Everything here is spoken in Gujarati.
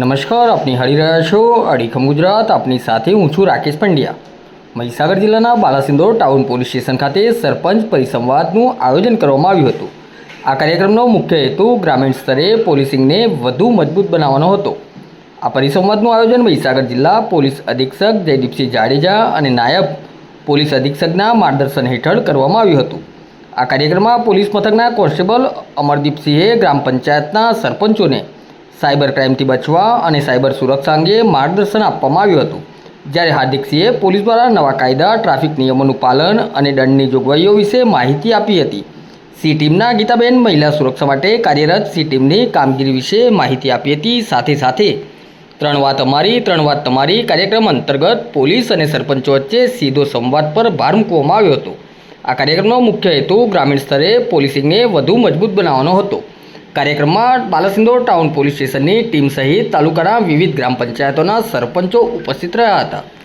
નમસ્કાર, આપની હળી રહ્યા છો અડીખમ ગુજરાત, આપની સાથે હું છું રાકેશ પંડ્યા. મહીસાગર જિલ્લાના બાલાસિંદોર ટાઉન પોલીસ સ્ટેશન ખાતે સરપંચ પરિસંવાદનું આયોજન કરવામાં આવ્યું હતું. આ કાર્યક્રમનો મુખ્ય હેતુ ગ્રામીણ સ્તરે પોલીસિંગને વધુ મજબૂત બનાવવાનો હતો. આ પરિસંવાદનું આયોજન મહીસાગર જિલ્લા પોલીસ અધિક્ષક જયદીપસિંહ જાડેજા અને નાયબ પોલીસ અધિક્ષકના માર્ગદર્શન હેઠળ કરવામાં આવ્યું હતું. આ કાર્યક્રમમાં પોલીસ મથકના કોન્સ્ટેબલ અમરદીપસિંહે ગ્રામ પંચાયતના સરપંચોને સાયબર ક્રાઇમથી બચવા અને સાયબર સુરક્ષા અંગે માર્ગદર્શન આપવામાં આવ્યું હતું. જ્યારે હાર્દિકસિંહે પોલીસ દ્વારા નવા કાયદા, ટ્રાફિક નિયમોનું પાલન અને દંડની જોગવાઈઓ વિશે માહિતી આપી હતી. સી ટીમના ગીતાબેન મહિલા સુરક્ષા માટે કાર્યરત સી ટીમની કામગીરી વિશે માહિતી આપી હતી. સાથે સાથે ત્રણ વાત અમારી, ત્રણ વાત તમારી કાર્યક્રમ અંતર્ગત પોલીસ અને સરપંચો વચ્ચે સીધો સંવાદ પર ભાર મૂકવામાં આવ્યો હતો. આ કાર્યક્રમનો મુખ્ય હેતુ ગ્રામીણ સ્તરે પોલીસિંગને વધુ મજબૂત બનાવવાનો હતો. કાર્યક્રમમાં બાલાસિંદોર ટાઉન પોલીસ સ્ટેશનની ટીમ સહિત તાલુકાના વિવિધ ગ્રામ પંચાયતોના સરપંચો ઉપસ્થિત રહ્યા હતા.